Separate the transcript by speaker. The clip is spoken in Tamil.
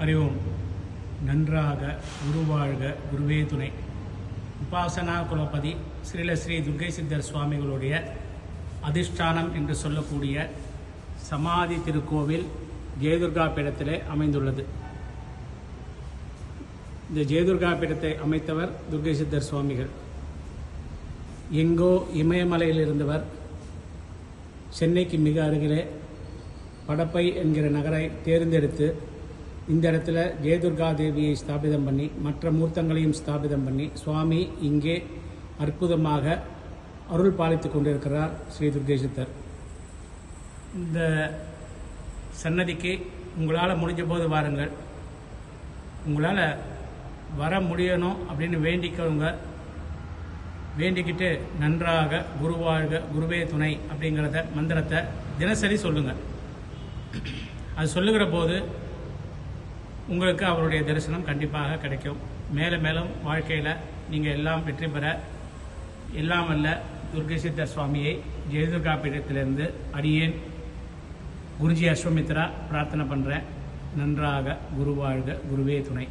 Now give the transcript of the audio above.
Speaker 1: ஹரி ஓம் நன்றாக குருவாழ்க குருவே துணை. உபாசனா குலபதி ஸ்ரீல ஸ்ரீ துர்கை சித்தர் சுவாமிகளுடைய அதிஷ்டானம் என்று சொல்லக்கூடிய சமாதி திருக்கோவில் ஜெயதுர்கா பீடத்திலே அமைந்துள்ளது. இந்த ஜெயதுர்கா பீடத்தை அமைத்தவர் துர்கை சித்தர் சுவாமிகள். எங்கோ இமயமலையில் இருந்தவர் சென்னைக்கு மிக அருகிலே படப்பை என்கிற நகரை தேர்ந்தெடுத்து இந்த இடத்துல ஜெயதுர்கா தேவியை ஸ்தாபிதம் பண்ணி மற்ற மூர்த்தங்களையும் ஸ்தாபிதம் பண்ணி சுவாமி இங்கே அற்புதமாக அருள் பாலித்து கொண்டிருக்கிறார் ஸ்ரீ துர்கேசித்தர் இந்த சன்னதிக்கு உங்களால் முடிஞ்ச போது வாருங்கள். உங்களால் வர முடியணும் அப்படின்னு வேண்டிக்கவங்க வேண்டிக்கிட்டு நன்றாக குருவாழ்க குருவே துணை அப்படிங்கிறத மந்திரத்தை தினசரி சொல்லுங்கள் அது சொல்லுகிற போது உங்களுக்கு அவருடைய தரிசனம் கண்டிப்பாக கிடைக்கும். மேலும் மேலும் வாழ்க்கையில் நீங்கள் எல்லாம் வெற்றி பெற எல்லாம் அல்ல துர்கை சித்தர் சுவாமியை ஜெயதுர்கா பீடத்திலிருந்து அடியேன் குருஜி அஸ்வமித்ரா பிரார்த்தனை பண்ணுறேன் நன்றாக குருவாழ்க குருவே துணை.